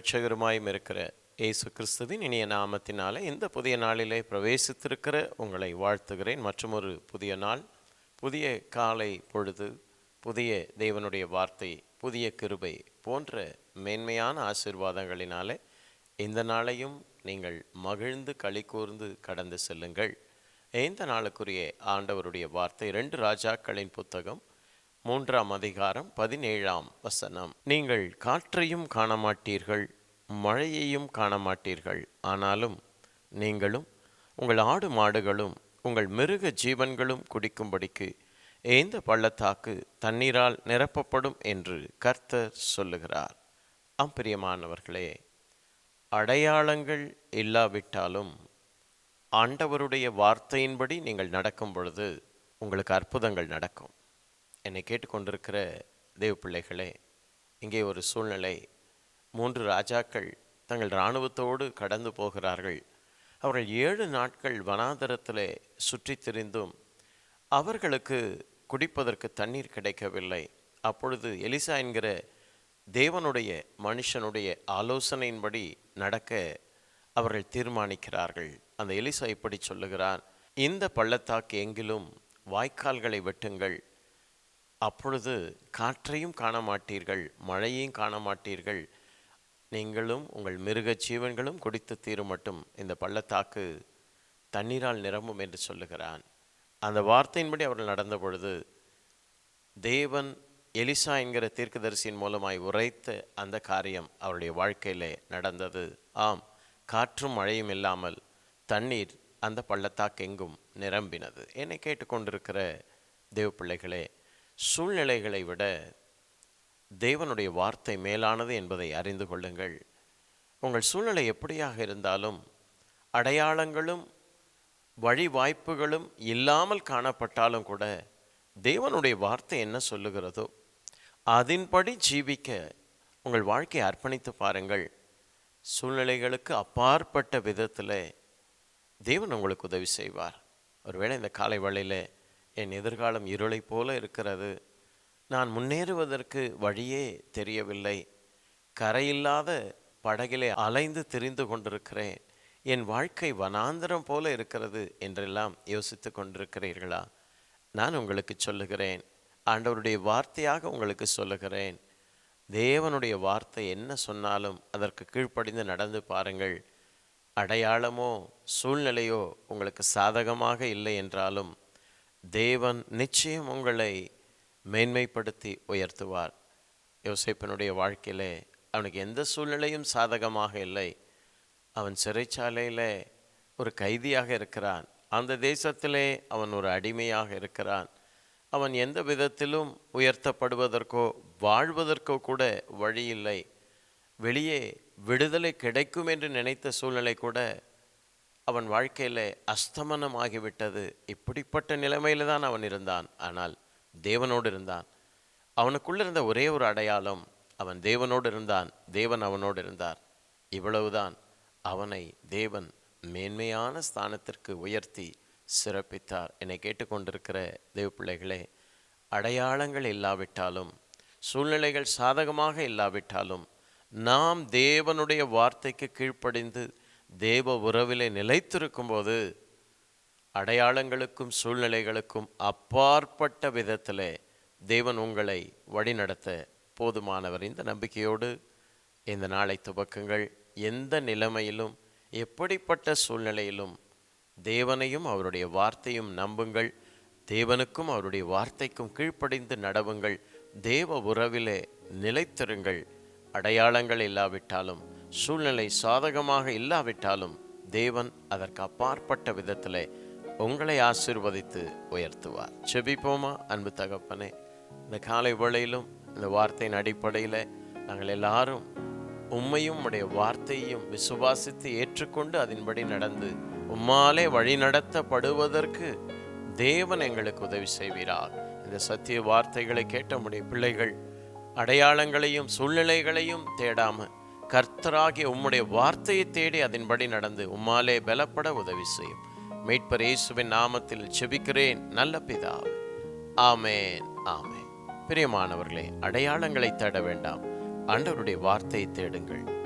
இரட்சகருமாயும் இருக்கிற இயேசு கிறிஸ்துவின் இனிய நாமத்தினாலே இந்த புதிய நாளிலே பிரவேசித்திருக்கிற உங்களை வாழ்த்துகிறேன். மற்றும் ஒரு புதிய நாள் புதிய காலை பொழுது புதிய தேவனுடைய வார்த்தை புதிய கிருபை போன்ற மேன்மையான ஆசீர்வாதங்களினாலே இந்த நாளையும் நீங்கள் மகிழ்ந்து களி கூர்ந்து கடந்து செல்லுங்கள். இந்த நாளுக்குரிய ஆண்டவருடைய வார்த்தை ரெண்டு ராஜாக்களின் புத்தகம் மூன்றாம் அதிகாரம் பதினேழாம் வசனம். நீங்கள் காற்றையும் காண மாட்டீர்கள் மழையையும் காண மாட்டீர்கள் ஆனாலும் நீங்களும் உங்கள் ஆடு மாடுகளும் உங்கள் மிருக ஜீவன்களும் குடிக்கும்படிக்கு ஏந்த பள்ளத்தாக்கு தண்ணீரால் நிரப்பப்படும் என்று கர்த்தர் சொல்லுகிறார். அம்பிரியமானவர்களே அடையாளங்கள் இல்லாவிட்டாலும் ஆண்டவருடைய வார்த்தையின்படி நீங்கள் நடக்கும் பொழுது உங்களுக்கு அற்புதங்கள் நடக்கும். என்னை கேட்டுக்கொண்டிருக்கிற தேவ பிள்ளைகளே இங்கே ஒரு சூழ்நிலை மூன்று ராஜாக்கள் தங்கள் இராணுவத்தோடு கடந்து போகிறார்கள். அவர்கள் ஏழு நாட்கள் வனாந்தரத்திலே சுற்றித் திரிந்தும் அவர்களுக்கு குடிப்பதற்கு தண்ணீர் கிடைக்கவில்லை. அப்பொழுது எலிசா என்கிற தேவனுடைய மனுஷனுடைய ஆலோசனையின்படி நடக்க அவர்கள் தீர்மானிக்கிறார்கள். அந்த எலிசா இப்படி சொல்லுகிறான் இந்த பள்ளத்தாக்கு எங்கிலும் வாய்க்கால்களை வெட்டுங்கள். அப்பொழுது காற்றையும் காண மாட்டீர்கள் மழையையும் காண மாட்டீர்கள் நீங்களும் உங்கள் மிருக ஜீவன்களும் குடித்து தீரும் மட்டும் இந்த பள்ளத்தாக்கு தண்ணீரால் நிரம்பும் என்று சொல்லுகிறான். அந்த வார்த்தையின்படி அவர்கள் நடந்த பொழுது தேவன் எலிசா என்கிற தீர்க்கதரிசியின் மூலமாய் உரைத்த அந்த காரியம் அவருடைய வாழ்க்கையிலே நடந்தது. ஆம் காற்றும் மழையும் இல்லாமல் தண்ணீர் அந்த பள்ளத்தாக்கெங்கும் நிரம்பினது. என்னை கேட்டுக்கொண்டிருக்கிற தேவ பிள்ளைகளே சூழ்நிலைகளை விட தேவனுடைய வார்த்தை மேலானது என்பதை அறிந்து கொள்ளுங்கள். உங்கள் சூழ்நிலை எப்படியாக இருந்தாலும் அடையாளங்களும் வழி வாய்ப்புகளும் இல்லாமல் காணப்பட்டாலும் கூட தேவனுடைய வார்த்தை என்ன சொல்லுகிறதோ அதன்படி ஜீவிக்க உங்கள் வாழ்க்கையை அர்ப்பணித்து பாருங்கள். சூழ்நிலைகளுக்கு அப்பாற்பட்ட விதத்தில் தேவன் உங்களுக்கு உதவி செய்வார். ஒருவேளை இந்த காலை வழியில் என் எதிர்காலம் இருளை போல இருக்கிறது. நான் முன்னேறுவதற்கு வழியே தெரியவில்லை. கரையில்லாத படகிலே அலைந்து திரிந்து கொண்டிருக்கிறேன். என் வாழ்க்கை வனாந்தரம் போல இருக்கிறது என்றெல்லாம் யோசித்து கொண்டிருக்கிறீர்களா? நான் உங்களுக்கு சொல்லுகிறேன். ஆண்டவருடைய வார்த்தையாக உங்களுக்கு சொல்லுகிறேன். தேவனுடைய வார்த்தை என்ன சொன்னாலும் அதற்கு கீழ்ப்படிந்து நடந்து பாருங்கள். அடையாளமோ சூழ்நிலையோ உங்களுக்கு சாதகமாக இல்லை என்றாலும் தேவன் நிச்சயம் உங்களை மேன்மைப்படுத்தி உயர்த்துவார். யோசேப்பனுடைய வாழ்க்கையிலே அவனுக்கு எந்த சூழ்நிலையும் சாதகமாக இல்லை. அவன் சிறைச்சாலையில் ஒரு கைதியாக இருக்கிறான். அந்த தேசத்திலே அவன் ஒரு அடிமையாக இருக்கிறான். அவன் எந்த விதத்திலும் உயர்த்தப்படுவதற்கோ வாழ்வதற்கோ கூட வழி இல்லை வெளியே விடுதலை கிடைக்கும் என்று நினைத்த சூழ்நிலை கூட அவன் வாழ்க்கையில் அஸ்தமனம் ஆகிவிட்டது இப்படிப்பட்ட நிலைமையில் தான் அவன் இருந்தான். ஆனால் தேவனோடு இருந்தான். அவனுக்குள்ள இருந்த ஒரே ஒரு அடையாளம் அவன் தேவனோடு இருந்தான். தேவன் அவனோடு இருந்தார். இவ்வளவுதான். அவனை தேவன் மேன்மையான ஸ்தானத்திற்கு உயர்த்தி சிறப்பித்தார். என்னை கேட்டுக்கொண்டிருக்கிற தேவ பிள்ளைகளே அடையாளங்கள் இல்லாவிட்டாலும் சூழ்நிலைகள் சாதகமாக இல்லாவிட்டாலும் நாம் தேவனுடைய வார்த்தைக்கு கீழ்ப்படிந்து தேவ உறவிலே நிலைத்திருக்கும்போது அடையாளங்களுக்கும் சூழ்நிலைகளுக்கும் அப்பாற்பட்ட விதத்தில் தேவன் உங்களை வழிநடத்த போதுமானவர். இந்த நம்பிக்கையோடு இந்த நாளை துவக்குங்கள். எந்த நிலைமையிலும் எப்படிப்பட்ட சூழ்நிலையிலும் தேவனையும் அவருடைய வார்த்தையும் நம்புங்கள். தேவனுக்கும் அவருடைய வார்த்தைக்கும் கீழ்ப்படிந்து நடவுங்கள். தேவ உறவிலே நிலைத்திருங்கள். அடையாளங்கள் இல்லாவிட்டாலும் சூழ்நிலை சாதகமாக இல்லாவிட்டாலும் தேவன் அதற்கு அப்பாற்பட்ட விதத்திலே உங்களை ஆசிர்வதித்து உயர்த்துவார். செபிப்போமா? அன்பு தகப்பனே இந்த காலை வேளையிலும் இந்த வார்த்தையின் அடிப்படையில் நாங்கள் எல்லாரும் உம்மையும் உடைய வார்த்தையையும் விசுவாசித்து ஏற்றுக்கொண்டு அதன்படி நடந்து உம்மாலே வழி நடத்தப்படுவதற்கு தேவன் எங்களுக்கு உதவி செய்வீரார் இந்த சத்திய வார்த்தைகளை கேட்ட முடிய பிள்ளைகள் அடையாளங்களையும் சூழ்நிலைகளையும் தேடாம கர்த்தராகிய உம்முடைய வார்த்தையை தேடி அதன்படி நடந்து உம்மாலே பலப்பட உதவி செய்யும். மீட்பர் இயேசுவின் நாமத்தில் செபிக்கிறேன். நல்ல பிதாவே. ஆமேன் ஆமேன். பிரியமானவர்களே அடையாளங்களை தேட வேண்டாம். ஆண்டவருடைய வார்த்தையை தேடுங்கள்.